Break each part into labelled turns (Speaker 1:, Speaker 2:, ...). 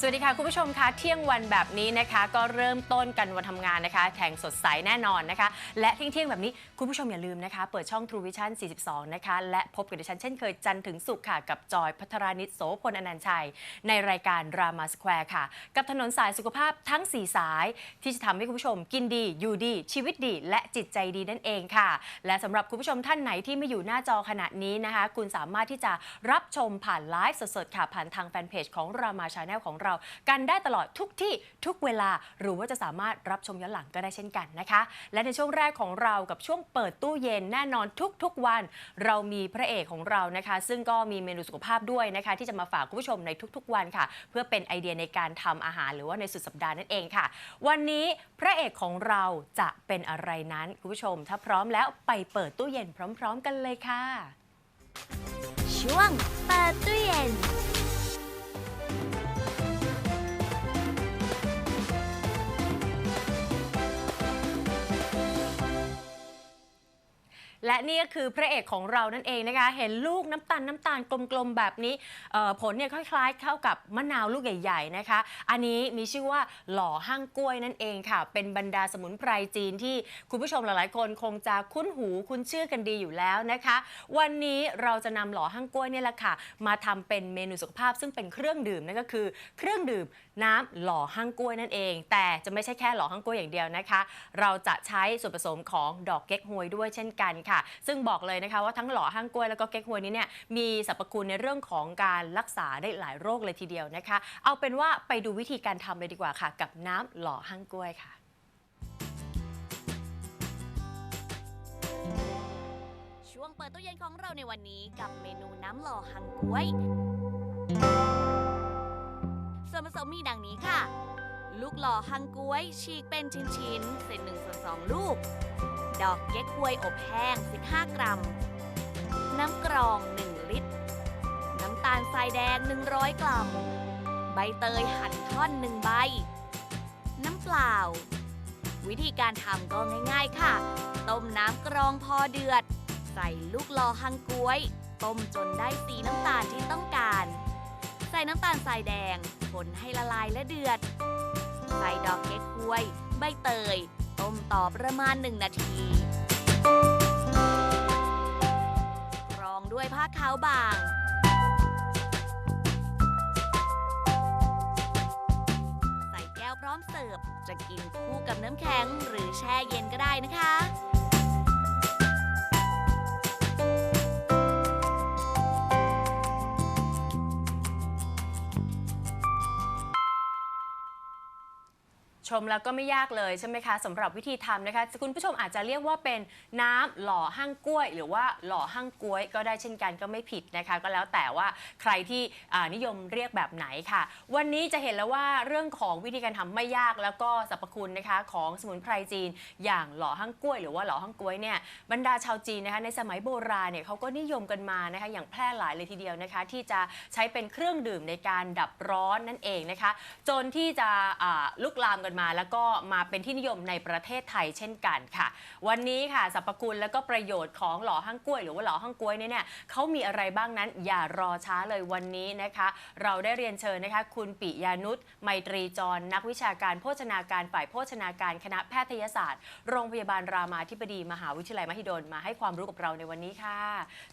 Speaker 1: สวัสดีค่ะ คุณผู้ชมคะเที่ยงวันแบบนี้นะคะ ก็เริ่มต้นกันวันทำงานนะคะแข่งสดใสแน่นอนนะคะ และเที่ยงแบบนี้คุณผู้ชมอย่าลืมนะคะ เปิดช่อง True Vision 42 นะคะ และพบกับดิฉันเช่นเคยจันทร์ถึงสุขค่ะ กับจอยพัทรานิตโสพลอนันชัย ในรายการรามาสแควร์ค่ะ กับถนนสายสุขภาพทั้ง 4 สาย ที่จะทำให้คุณผู้ชมกินดี อยู่ดี ชีวิตดี และจิตใจดีนั่นเองค่ะ และสำหรับคุณผู้ชมท่านไหนที่ไม่อยู่หน้าจอขณะนี้นะคะ คุณสามารถที่จะรับชมผ่านไลฟ์สดๆค่ะผ่านทางแฟนเพจของรามาชาแนลของเรากันได้ตลอดทุกที่ทุกเวลา หรือว่าจะสามารถรับชมย้อนหลังก็ได้เช่นกันนะคะ และในช่วงแรกของเรากับช่วงเปิดตู้เย็นแน่นอนทุกๆวัน เรามีพระเอกของเรานะคะ ซึ่งก็มีเมนูสุขภาพด้วยนะคะ ที่จะมาฝากคุณผู้ชมในทุกๆ วันค่ะ เพื่อเป็นไอเดียในการทำอาหาร หรือว่าในสุดสัปดาห์นั่นเองค่ะ วันนี้พระเอกของเราจะเป็นอะไรนั้นคุณผู้ชม ถ้าพร้อมแล้วไปเปิดตู้เย็นพร้อม ๆ กันเลยค่ะ
Speaker 2: ช่วงเปิดตู้เย็น
Speaker 1: และนี่ก็คือพระเอกของเรานั่นเองนะคะ เห็นลูกน้ำตาลน้ำตาลกลมๆแบบนี้เอ่อผลเนี่ยคล้ายๆเข้ากับมะนาวลูกใหญ่ๆนะคะ อันนี้มีชื่อว่าหล่อห้างกล้วยนั่นเองค่ะ เป็นบรรดาสมุนไพรจีนที่คุณผู้ชมหลายๆ คนคงจะคุ้นหูคุ้นชื่อกันดีอยู่แล้วนะคะ วันนี้เราจะนำหล่อห้างกล้วยเนี่ยแหละค่ะ มาทำเป็นเมนูสุขภาพซึ่งเป็นเครื่องดื่มนั่นก็คือเครื่องดื่ม น้ำหล่อห้างกล้วยนั่นเอง แต่จะไม่ใช่แค่หล่อห้างกล้วยอย่างเดียวนะคะ เราจะใช้ส่วนผสมของดอกเก๊กฮวยด้วยเช่นกันค่ะ ซึ่งบอกเลยนะคะว่าทั้งหล่อห้างกล้วยแล้วก็เก๊กฮวยนี้เนี่ยมีสรรพคุณในเรื่องของการรักษาได้หลายโรคเลยทีเดียวนะคะ เอาเป็นว่าไปดูวิธีการทำเลยดีกว่าค่ะ กับน้ำหล่อห้างกล้วยค่ะ
Speaker 2: ช่วงเปิดตู้เย็นของเราในวันนี้กับเมนูน้ำหล่อฮังกล้วย ส่วนผสมมีดังนี้ค่ะ ลูกหล่อฮังก้วย ฉีกเป็นชิ้นๆเศษ1ส่วน2ลูก ดอกเก๊กฮวยอบแห้ง 15 กรัม น้ำกรอง 1 ลิตร น้ำตาลทรายแดง 100 กรัม ใบเตยหั่นท่อน1ใบ น้ำเปล่า วิธีการทำก็ง่ายๆค่ะ ต้มน้ำกรองพอเดือด ใส่ลูกหล่อฮังกล้วย ต้มจนได้สีน้ำตาลที่ต้องการ ส่น้ำตาลทรายแดง คนให้ละลายและเดือด ใส่ดอกเก๊กฮวย ใบเตย ต้มต่อประมาณ 1 นาที รองด้วยผ้าขาวบาง ใส่แก้วพร้อมเสิร์ฟ จะกินคู่กับน้ำแข็งหรือแช่เย็นก็ได้นะคะ
Speaker 1: ชมแล้วก็ไม่ยากเลยใช่ไหมคะสำหรับวิธีทำนะคะคุณผู้ชมอาจจะเรียกว่าเป็นน้ำหล่อห้างกล้วย หรือว่าหล่อห้างกล้วย ก็ได้เช่นกันก็ไม่ผิดนะคะ ก็แล้วแต่ว่าใครที่อ่านิยมเรียกแบบไหนค่ะ วันนี้จะเห็นแล้วว่าเรื่องของวิธีการทำไม่ยากแล้วก็สรรพคุณนะคะของสมุนไพรจีน อย่างหล่อห้างกล้วย หรือว่าหล่อห้างกล้วยเนี่ยบรรดาชาวจีนนะคะในสมัยโบราณเนี่ยเขาก็นิยมกันมานะคะอย่างแพร่หลายเลยทีเดียวนะคะที่จะใช้เป็นเครื่องดื่มในการดับร้อนนั่นเองนะคะ จนที่จะอ่าลุกลามกันมา แล้วก็มาเป็นที่นิยมในประเทศไทยเช่นกันค่ะ วันนี้ค่ะสรรพคุณแล้วก็ประโยชน์ของหล่อห้างกล้วย หรือว่าหล่อห้างกล้วยเนี่ยเนี่ยเขามีอะไรบ้างนั้น อย่ารอช้าเลยวันนี้นะคะ เราได้เรียนเชิญนะคะ คุณปิยานุชไมตรีจร นักวิชาการโภชนาการฝ่ายโภชนาการคณะแพทยศาสตร์ โรงพยาบาลรามาธิบดีมหาวิทยาลัยมหิดลมาให้ความรู้กับเราในวันนี้ค่ะ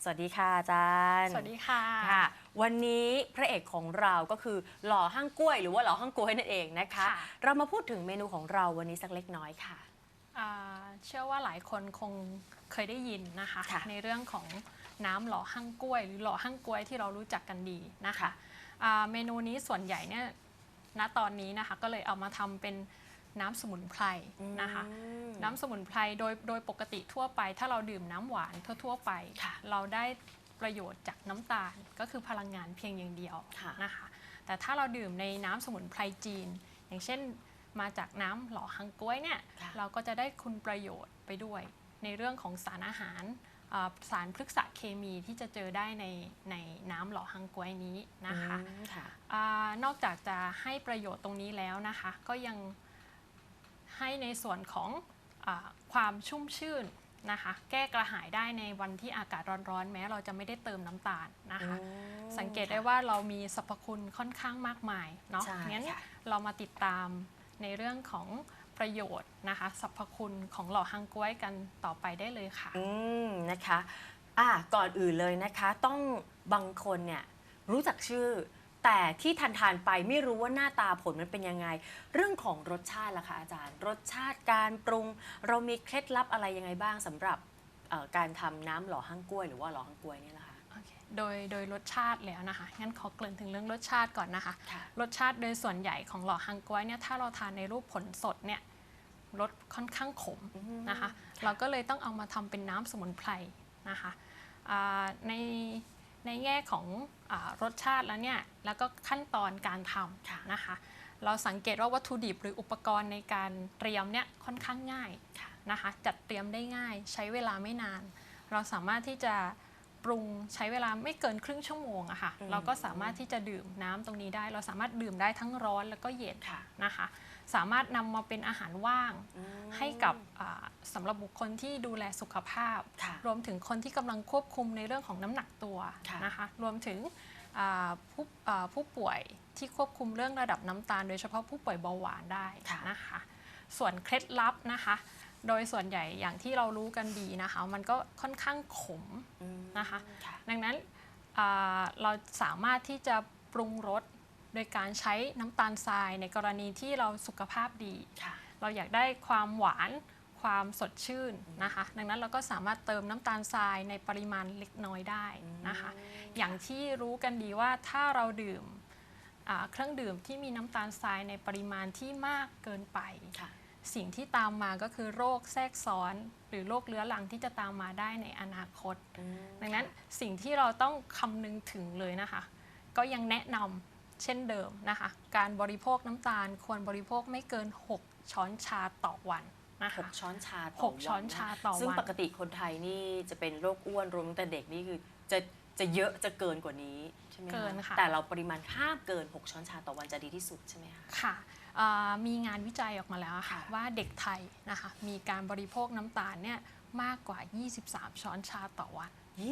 Speaker 1: สวัสดีค่ะอาจารย์
Speaker 3: สวัสดีค่ะ
Speaker 1: ค่ะ วันนี้พระเอกของเราก็คือหล่อห้างกล้วย หรือว่าหล่อห้างกล้วยนั่นเองนะคะ
Speaker 3: ค่ะ
Speaker 1: เรามาพูดถึงเมนูของเราวันนี้สักเล็กน้อยค่ะ
Speaker 3: อ่าเชื่อว่าหลายคนคงเคยได้ยินนะคะ
Speaker 1: ค่ะ
Speaker 3: ในเรื่องของน้ำหล่อหั่งกล้วย หรือหล่อหั่งกล้วยที่เรารู้จักกันดีนะคะ
Speaker 1: ค่ะ
Speaker 3: อ่าเมนูนี้ส่วนใหญ่เนี่ยณตอนนี้นะคะก็เลยเอามาทำเป็นน้ำสมุนไพรนะคะ
Speaker 1: อืม
Speaker 3: น้ำสมุนไพรโดยโดยปกติทั่วไป ถ้าเราดื่มน้ำหวานทั่ว ๆ ไป
Speaker 1: ค่ะ
Speaker 3: เราได้ ประโยชน์จากน้ำตาลก็คือพลังงานเพียงอย่างเดียว
Speaker 1: ค่ะ
Speaker 3: นะคะ แต่ถ้าเราดื่มในน้ำสมุนไพรจีน อย่างเช่นมาจากน้ำหล่อฮังก้วยเนี่ย
Speaker 1: ค่ะ
Speaker 3: เราก็จะได้คุณประโยชน์ไปด้วย ในเรื่องของสารอาหารอ่าสารพฤกษเคมีที่จะเจอได้ในในน้ำหล่อฮังก้วยนี้นะคะ
Speaker 1: อืมค่ะ
Speaker 3: อานอกจากจะให้ประโยชน์ตรงนี้แล้วนะคะ ก็ยังให้ในส่วนของอาความชุ่มชื่น นะคะ แก้กระหายได้ในวันที่อากาศร้อนๆ แม้เราจะไม่ได้เติมน้ำตาลนะคะ
Speaker 1: อืม
Speaker 3: สังเกตได้ว่าเรามีสรรพคุณค่อนข้างมากมายเนาะ
Speaker 1: ใช่
Speaker 3: งั้น
Speaker 1: ค่ะ
Speaker 3: เรามาติดตามในเรื่องของประโยชน์นะคะสรรพคุณของหล่อฮังก้วยกันต่อไปได้เลยค่ะ
Speaker 1: อืมนะคะ อะก่อนอื่นเลยนะคะ ต้องบางคนเนี่ยรู้จักชื่อ แต่ที่ทานทานๆไปไม่รู้ว่าหน้าตาผลมันเป็นยังไง เรื่องของรสชาติล่ะคะอาจารย์ รสชาติการปรุง เรามีเคล็ดลับอะไรยังไงบ้างสำหรับเอ่อการทำน้ำหล่อฮั่งกล้วยหรือว่าหล่อฮั่งกล้วยเนี่ยนะคะ
Speaker 3: โอเคโดยโดยรสชาติแล้วนะคะ งั้นขอเกริ่นถึงเรื่องรสชาติก่อนนะคะ
Speaker 1: ค่ะ
Speaker 3: รสชาติโดยส่วนใหญ่ของหล่อฮังก้วยเนี่ยถ้าเราทานในรูปผลสดเนี่ยรสค่อนข้างขมนะคะ เราก็เลยต้องเอามาทำเป็นน้ำสมุนไพรนะคะอ่าในในแง่ของอา รสชาติแล้วเนี่ยแล้วก็ขั้นตอนการท
Speaker 1: ค่ะำ
Speaker 3: นะคะ เราสังเกตว่าวัตถุดิบหรืออุปกรณ์ในการเตรียมเนี่ยค่อนข้างง่ายะนะคะ จัดเตรียมได้ง่าย ใช้เวลาไม่นาน เราสามารถที่จะ ปรุงใช้เวลาไม่เกินครึ่งชั่วโมงอะค่ะ
Speaker 1: อืม
Speaker 3: เราก็สามารถที่จะดื่มน้ำตรงนี้ได้ เราสามารถดื่มได้ทั้งร้อนแล้วก็เย็น
Speaker 1: ค่ะ
Speaker 3: นะคะ สามารถนำมาเป็นอาหารว่าง
Speaker 1: อืม
Speaker 3: ให้กับอ่าสำหรับบุคคลที่ดูแลสุขภาพ
Speaker 1: ค่ะ
Speaker 3: รวมถึงคนที่กำลังควบคุมในเรื่องของน้ำหนักตัว
Speaker 1: ค่ะ
Speaker 3: นะคะ รวมถึงอ่าผู้อ่าผู้ป่วยที่ควบคุมเรื่องระดับน้ำตาล โดยเฉพาะผู้ป่วยเบาหวานได้
Speaker 1: ค่ะ
Speaker 3: นะคะ ส่วนเคล็ดลับนะคะ โดยส่วนใหญ่อย่างที่เรารู้กันดีนะคะ มันก็ค่อนข้างขม
Speaker 1: อืม
Speaker 3: นะคะ
Speaker 1: ค่ะ
Speaker 3: ดังนั้นอ่าเราสามารถที่จะปรุงรสโดยการใช้น้ำตาลทรายในกรณีที่เราสุขภาพดี
Speaker 1: ค่ะ
Speaker 3: เราอยากได้ความหวานความสดชื่นนะคะ ดังนั้นเราก็สามารถเติมน้ำตาลทรายในปริมาณเล็กน้อยได้นะคะ อย่างที่รู้กันดีว่าถ้าเราดื่มอ่าเครื่องดื่มที่มีน้ำตาลทรายในปริมาณที่มากเกินไป
Speaker 1: ค่ะ
Speaker 3: สิ่งที่ตามมาก็คือโรคแทรกซ้อน หรือโรคเรื้อรังที่จะตามมาได้ในอนาคต
Speaker 1: อืม
Speaker 3: ดังนั้นสิ่งที่เราต้องคำนึงถึงเลยนะคะ ก็ยังแนะนำเช่นเดิมนะคะ การบริโภคน้ำตาลควรบริโภคไม่เกิน 6 ช้อนชาต่อวันนะ
Speaker 1: ห
Speaker 3: คะ
Speaker 1: กช้อนชาต่อ
Speaker 3: หก
Speaker 1: วัน
Speaker 3: ช้อนชาต่อวัน
Speaker 1: ซึ่งปกติคนไทยนี่จะเป็นโรคอ้วนรวมตั้งแต่เด็กนี่คือจะ จะเยอะจะเกินกว่านี้ใช่ไหม
Speaker 3: เกินค่ะ
Speaker 1: แต่เราปริมาณห้ามเกิน 6 ช้อนชาต่อวันจะดีที่สุดใช่ไหมคะ
Speaker 3: ค่ะอ่ามีงานวิจัยออกมาแล้วอะค่ะ
Speaker 1: ค่ะ
Speaker 3: ว่าเด็กไทยนะคะมีการบริโภคน้ำตาลเนี่ยมากกว่า 23 ช้อนชาต่อวัน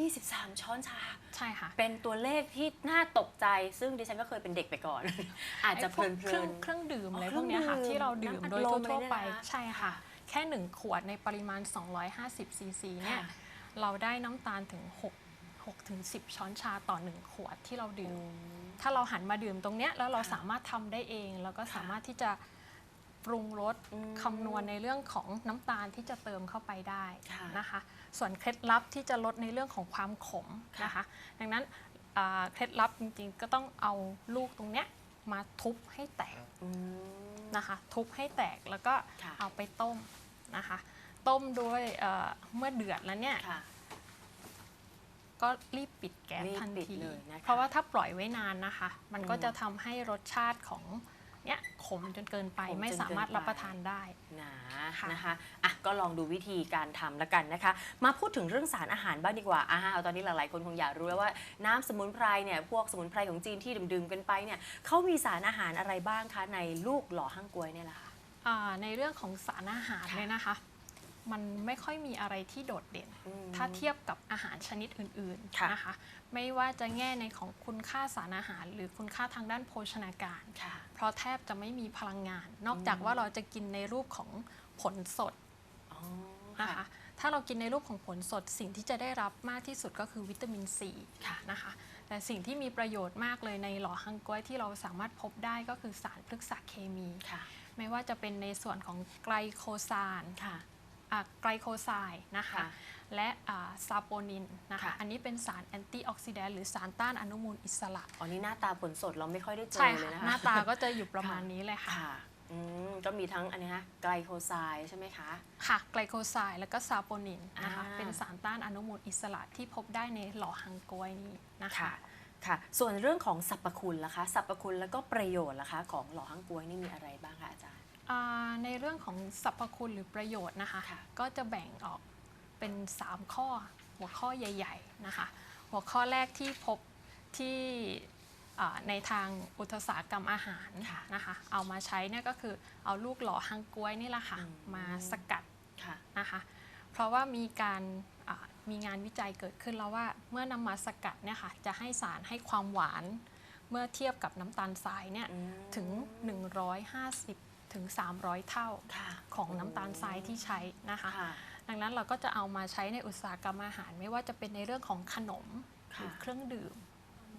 Speaker 1: 23 ช้อนชา
Speaker 3: ใช่ค่ะ
Speaker 1: เป็นตัวเลขที่น่าตกใจ ซึ่งดิฉันก็เคยเป็นเด็กไปก่อน อาจจะเพ
Speaker 3: ไอ้พวกเค
Speaker 1: ลิ
Speaker 3: รื่อนง
Speaker 1: ๆ
Speaker 3: เครื่องดื่ม
Speaker 1: อ๋อ
Speaker 3: อะไรพวกเนี้ยค่ะ
Speaker 1: เครื่องดื่ม
Speaker 3: ที่เราดื่ม
Speaker 1: น้ำอัด
Speaker 3: โดย
Speaker 1: ลม
Speaker 3: ทั่ว
Speaker 1: อะไร
Speaker 3: ๆไป
Speaker 1: เนี่ยนะคะ
Speaker 3: ใช่ค่ะ แค่ 1 ขวดในปริมาณ 250 ซีซีเนี่ย
Speaker 1: ค่ะ
Speaker 3: เราได้น้ำตาลถึง 6 6ถึง10 ช้อนชาต่อ 1 ขวดที่เราดื่ม
Speaker 1: อืม
Speaker 3: ถ้าเราหันมาดื่มตรงเนี้ยแล้วเรา
Speaker 1: ค่ะ
Speaker 3: สามารถทำได้เอง แล้วก็
Speaker 1: ค่ะ
Speaker 3: สามารถที่จะปรุงรส
Speaker 1: อืม
Speaker 3: คำนวณในเรื่องของน้ำตาลที่จะเติมเข้าไปได้
Speaker 1: ค่ะ
Speaker 3: นะคะ ส่วนเคล็ดลับที่จะลดในเรื่องของความขม
Speaker 1: ค่ะ
Speaker 3: นะคะ ดังนั้นอ่าเคล็ดลับจริงๆก็ต้องเอาลูกตรงเนี้ยมาทุบให้แตก
Speaker 1: อืม
Speaker 3: นะคะ ทุบให้แตกแล้วก็
Speaker 1: ค่ะ
Speaker 3: เอาไปต้มนะคะ ต้มด้วยเอ่อเมื่อเดือดแล้วเนี่ย
Speaker 1: ค่ะ
Speaker 3: ก็รีบปิดแก๊ส
Speaker 1: รีบ
Speaker 3: ทัน
Speaker 1: ปิด
Speaker 3: ที
Speaker 1: เลยนะคะ
Speaker 3: เพราะว่าถ้าปล่อยไว้นานนะคะ มันก็
Speaker 1: อืม
Speaker 3: จะทำให้รสชาติของเนี้ยขมจนเกินไป
Speaker 1: ขมจน
Speaker 3: ไม่สามารถ
Speaker 1: เกินไป
Speaker 3: รับประทานได้
Speaker 1: หนา
Speaker 3: ค่ะ
Speaker 1: นะคะอะก็ลองดูวิธีการทำแล้วกันนะคะ มาพูดถึงเรื่องสารอาหารบ้างดีกว่าอ้าวตอนนี้หลายๆคนคงอยากรู้แล้วว่าน้ำสมุนไพรเนี่ยพวกสมุนไพรของจีนที่ดื่มๆกันไปเนี่ยเขามีสารอาหารอะไรบ้างคะในลูกหล่อห้างกวยเนี่ยแหละค่ะ
Speaker 3: อ่าในเรื่องของสารอาหาร
Speaker 1: ค่ะ
Speaker 3: เลยนะคะ มันไม่ค่อยมีอะไรที่โดดเด่น
Speaker 1: อืม
Speaker 3: ถ้าเทียบกับอาหารชนิดอื่น
Speaker 1: ค่ะ
Speaker 3: ๆนะคะ ไม่ว่าจะแง่ในของคุณค่าสารอาหาร หรือคุณค่าทางด้านโภชนาการ
Speaker 1: ค่ะ
Speaker 3: เพราะแทบจะไม่มีพลังงาน นอกจากว่าเราจะกินในรูปของผลสด
Speaker 1: อ๋อ
Speaker 3: นะคะถ้าเรากินในรูปของผลสดสิ่งที่จะได้รับมากที่สุดก็คือวิตามินซี
Speaker 1: ค่ะ
Speaker 3: นะคะแต่สิ่งที่มีประโยชน์มากเลยในหล่อฮังก้วยที่เราสามารถพบได้ก็คือสารพฤกษเคมี
Speaker 1: ค่ะ
Speaker 3: ไม่ว่าจะเป็นในส่วนของไกลโคซาน
Speaker 1: ค่ะ
Speaker 3: อะ ไกลโคไซด์นะคะ
Speaker 1: ค่ะ
Speaker 3: และอ่าซาโปนินนะคะ
Speaker 1: ค่ะ
Speaker 3: อันนี้เป็นสารแอนตี้ออกซิแดนต์หรือสารต้านอนุมูลอิสระ
Speaker 1: อ๋อนี่หน้าตาผลสดเราไม่ค่อยได้เจ
Speaker 3: ใช่
Speaker 1: อเลย
Speaker 3: ค่ะ
Speaker 1: นะคะ
Speaker 3: หน้าตาก็จะอยู่ประมาณนี้เลยค่ะ
Speaker 1: ค่ะอืมก็มีทั้งอันนี้ฮะไกลโคไซด์ใช่ไหมคะ
Speaker 3: ค่ะ ไกลโคไซด์แล้วก็ซาโปนินนะคะ
Speaker 1: อ่า
Speaker 3: เป็นสารต้านอนุมูลอิสระที่พบได้ในหล่อฮังกวยนี้นะคะ
Speaker 1: ค่ะค่ะ ส่วนเรื่องของสรรพคุณล่ะคะ สรรพคุณแล้วก็ประโยชน์ล่ะคะ ของหล่อห้างกวยนี่มีอะไรบ้างคะอาจารย์
Speaker 3: อ่า ในเรื่องของสรรพคุณหรือประโยชน์นะคะ
Speaker 1: ค่ะ
Speaker 3: ก็จะแบ่งออกเป็น 3 ข้อหัวข้อใหญ่ ๆนะคะ หัวข้อแรกที่พบที่อ่าในทางอุตสาหกรรมอาหาร
Speaker 1: ค่ะ
Speaker 3: นะคะเอามาใช้เนี่ยก็คือเอาลูกหล่อฮังกวยนี่แหละค่ะ
Speaker 1: อืม
Speaker 3: มาสกัด
Speaker 1: ค่ะ
Speaker 3: นะคะเพราะว่ามีการอ่ามีงานวิจัยเกิดขึ้นแล้วว่าเมื่อนำมาสกัดเนี่ยค่ะจะให้สารให้ความหวานเมื่อเทียบกับน้ำตาลทรายเนี่ย
Speaker 1: อืม
Speaker 3: ถึง 150 ถึง 300 เท่า
Speaker 1: ค่ะ
Speaker 3: ของน้ำตาลทรายที่ใช้นะคะ
Speaker 1: ค่ะ
Speaker 3: ดังนั้นเราก็จะเอามาใช้ในอุตสาหกรรมอาหาร ไม่ว่าจะเป็นในเรื่องของขนมห
Speaker 1: ค่ะ
Speaker 3: รือเครื่องดื่ม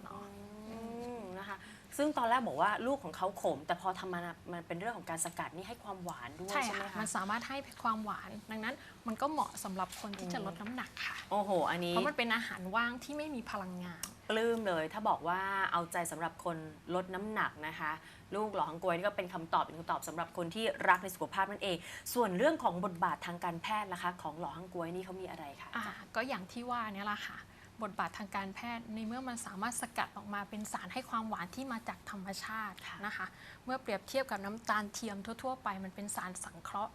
Speaker 3: เนาะ
Speaker 1: อืมนะคะซึ่งตอนแรกบอกว่าลูกของเขาขม แต่พอทำมันมันเป็นเรื่องของการสกัดนี่ให้ความหวานด้วย
Speaker 3: ใช่
Speaker 1: ใช่ไหม
Speaker 3: ค่ะ
Speaker 1: คะ
Speaker 3: มันสามารถให้ความหวาน ดังนั้นมันก็เหมาะสำหรับคนที่จะลดน้ำหนักค่ะ
Speaker 1: โอ้โห อันนี้
Speaker 3: เพราะมันเป็นอาหารว่างที่ไม่มีพลังงาน
Speaker 1: ปลื้มเลย ถ้าบอกว่าเอาใจสำหรับคนลดน้ำหนักนะคะ ลูกหล่อฮังกวยนี่ก็เป็นคำตอบเป็นคำตอบสำหรับคนที่รักในสุขภาพนั่นเอง ส่วนเรื่องของบทบาททางการแพทย์ล่ะคะ ของหล่อฮังกวยนี่เขามีอะไรคะ
Speaker 3: อ่าก็อย่างที่ว่าเนี่ยแหละค่ะ บทบาททางการแพทย์ในเมื่อมันสามารถสกัดออกมาเป็นสารให้ความหวานที่มาจากธรรมชาตินะคะ เมื่อเปรียบเทียบกับน้ำตาลเทียมทั่ว ๆ ไปมันเป็นสารสังเคราะห์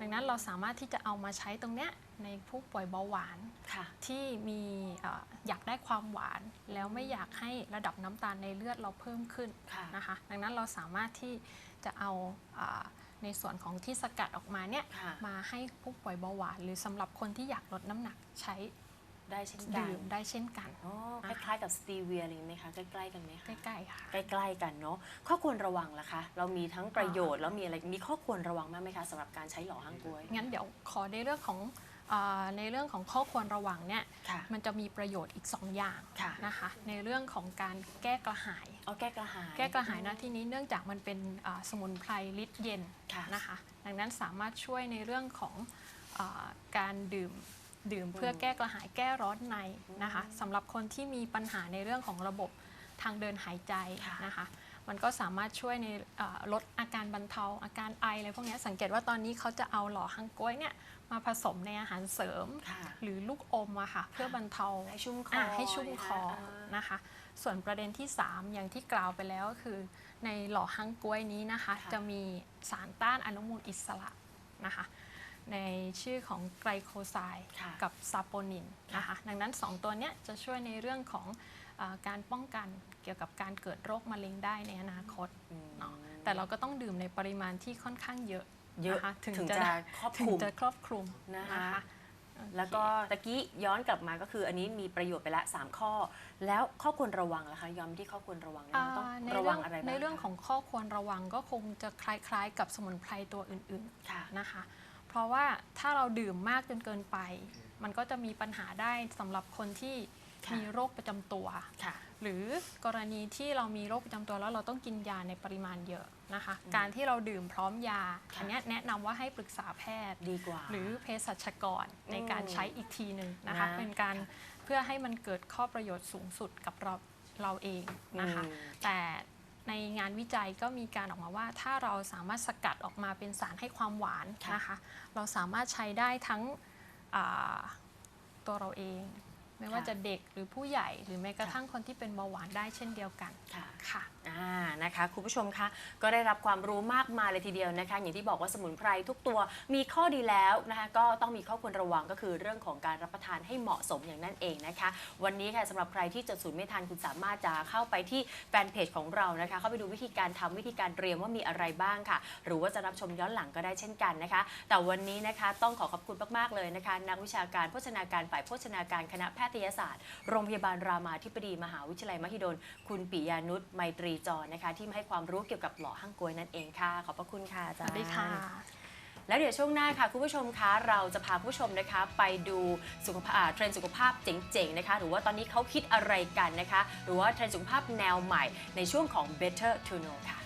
Speaker 3: ดังนั้นเราสามารถที่จะเอามาใช้ตรงเนี้ยในผู้ป่วยเบาหวาน
Speaker 1: ค่ะ
Speaker 3: ที่มีเอ่ออยากได้ความหวาน แล้วไม่อยากให้ระดับน้ำตาลในเลือดเราเพิ่มขึ้น
Speaker 1: ค่ะ
Speaker 3: นะคะ ดังนั้นเราสามารถที่จะเอาอาในส่วนของที่สกัดออกมาเนี่ย
Speaker 1: ค่ะ
Speaker 3: มาให้ผู้ป่วยเบาหวาน หรือสำหรับคนที่อยากลดน้ำหนักใช้
Speaker 1: ได้เช่นกัน
Speaker 3: ดื่มได้เช่นกัน
Speaker 1: อ๋อคล้ายๆกับสตีเวียอะไรอย่างนี้ไหมคะใกล้ๆกันไหม
Speaker 3: ใก
Speaker 1: คะ
Speaker 3: ล้ๆค่ะ
Speaker 1: ใกล้ๆกันเนาะข้อควรระวังล่ะคะเรามีทั้งประโยชน์แล้วมีอะไรมีข้อควรระวังมากไหมคะสำหรับการใช้หล่อฮังกวย
Speaker 3: งั้นเดี๋ยวขอในเรื่องของอาในเรื่องของข้อควรระวังเนี่ย
Speaker 1: ค่ะ
Speaker 3: มันจะมีประโยชน์อีก 2 อย่าง
Speaker 1: ค่ะ
Speaker 3: นะคะในเรื่องของการแก้กระหาย
Speaker 1: เอาแก้กระหาย
Speaker 3: แก้กระหายหน้าที่นี้เนื่องจากมันเป็นอ่าสมุนไพรลิตรเย็น
Speaker 1: ค่ะ
Speaker 3: นะคะ ดังนั้นสามารถช่วยในเรื่องของอาการดื่ม ดื่มเพื่อแก้กระหายแก้ร้อนในนะคะสำหรับคนที่มีปัญหาในเรื่องของระบบทางเดินหายใจ
Speaker 1: ค่ะ
Speaker 3: นะคะ มันก็สามารถช่วยในอ่าลดอาการบรรเทาอาการไออะไรพวกเนี้ยสังเกตว่าตอนนี้เขาจะเอาหล่อฮังก๊วยเนี่ยมาผสมในอาหารเสริม
Speaker 1: ค่ะ
Speaker 3: หรือลูกอมอะค่ะ เพื่อบรรเทา
Speaker 1: ให้ชุ่มคอ
Speaker 3: อ่าให้ชุ่มคอ
Speaker 1: นะคะ
Speaker 3: นะคะ ส่วนประเด็นที่ 3 อย่างที่กล่าวไปแล้วก็คือ ในหล่อฮังกล้วยนี้นะคะ
Speaker 1: ค่ะ
Speaker 3: จะมีสารต้านอนุมูลอิสระนะคะ ในชื่อของไกลโคไซด์
Speaker 1: ค่ะ
Speaker 3: กับซาโปนินนะคะดังนั้น 2 ตัวเนี้ยจะช่วยในเรื่องของอาการป้องกันเกี่ยวกับการเกิดโรคมะเร็งได้ในอนาคต
Speaker 1: อืม
Speaker 3: เนาะแต่เราก็ต้องดื่มในปริมาณที่ค่อนข้างเยอะ
Speaker 1: เยอะ
Speaker 3: นะคะ
Speaker 1: ถึงจะครอบค
Speaker 3: ถึ
Speaker 1: ลุ
Speaker 3: ง
Speaker 1: ม
Speaker 3: จะครอบคลุม
Speaker 1: นะคะ
Speaker 3: โอเค
Speaker 1: แล้วก็ตะกี้ย้อนกลับมาก็คืออันนี้มีประโยชน์ไปละ 3 ข้อ แล้วข้อควรระวังล่ะคะย้อนไปที่ข้อควรระวังเนี่ยมันต้อง
Speaker 3: อ่าใน
Speaker 1: ระ
Speaker 3: เรื่
Speaker 1: วั
Speaker 3: องง
Speaker 1: อะไรบ้าง
Speaker 3: ในเรื่อง
Speaker 1: คะ
Speaker 3: ของข้อควรระวังก็คงจะคล้ายๆ กับสมุนไพรตัวอื่น
Speaker 1: ค่ะ
Speaker 3: ๆนะคะ เพราะว่าถ้าเราดื่มมากจนเกินไป มันก็จะมีปัญหาได้สำหรับคนที่
Speaker 1: ค่ะ
Speaker 3: มีโรคประจำตัว
Speaker 1: ค่ะ
Speaker 3: หรือกรณีที่เรามีโรคประจำตัวแล้วเราต้องกินยาในปริมาณเยอะนะคะ การที่เราดื่มพร้อมยา
Speaker 1: ค่ะ
Speaker 3: อันเนี้ยแนะนำว่าให้ปรึกษาแพทย์
Speaker 1: ดีกว่า
Speaker 3: หรือเภสัชกรในการ
Speaker 1: อืม
Speaker 3: ใช้อีกทีหนึ่งนะคะ
Speaker 1: นะ
Speaker 3: เป็นการเพื่อให้มันเกิดข้อประโยชน์สูงสุดกับเราเราเองนะคะ
Speaker 1: อืม
Speaker 3: แต่ ในงานวิจัยก็มีการออกมาว่า ถ้าเราสามารถสกัดออกมาเป็นสารให้ความหวาน
Speaker 1: ค่ะ
Speaker 3: นะคะ เราสามารถใช้ได้ทั้งอ่าตัวเราเอง ไม่ว่าจะเด็กหรือผู้ใหญ่ หรือแม้กระทั่งคนที่เป็นเบาหวานได้เช่นเดียวกัน
Speaker 1: ค่ะ
Speaker 3: ค่ะ
Speaker 1: อ่านะคะคุณผู้ชมคะก็ได้รับความรู้มากมายเลยทีเดียวนะคะ อย่างที่บอกว่าสมุนไพรทุกตัวมีข้อดีแล้วนะคะก็ต้องมีข้อควรระวังก็คือเรื่องของการรับประทานให้เหมาะสมอย่างนั้นเองนะคะ วันนี้ค่ะสำหรับใครที่จดสูตรไม่ทันคุณสามารถจะเข้าไปที่แฟนเพจของเรานะคะ เข้าไปดูวิธีการทำวิธีการเตรียมว่ามีอะไรบ้างค่ะ หรือว่าจะรับชมย้อนหลังก็ได้เช่นกันนะคะ แต่วันนี้นะคะต้องขอขอบคุณมากๆเลยนะคะ นักวิชาการโภชนาการฝ่ายโภชนาการคณะแพทยศาสตร์ โรงพยาบาลรามาธิบดีมหาวิทยาลัยมหิดลคุณปิยานุชไมตรีจรนะคะ ที่มาให้ความรู้เกี่ยวกับหล่อหั่งกวยนั่นเองค่ะ ขอบพระคุณค่ะอา
Speaker 3: ส
Speaker 1: จารย์
Speaker 3: วัสดีค่ะ
Speaker 1: แล้วเดี๋ยวช่วงหน้าค่ะคุณผู้ชมคะเราจะพาคุณผู้ชมนะคะ ไปดูสุขภาพอ่าเทรนด์สุขภาพเจ๋งๆนะคะ หรือว่าตอนนี้เขาคิดอะไรกันนะคะ หรือว่าเทรนด์สุขภาพแนวใหม่ในช่วงของ Better to Know ค่ะ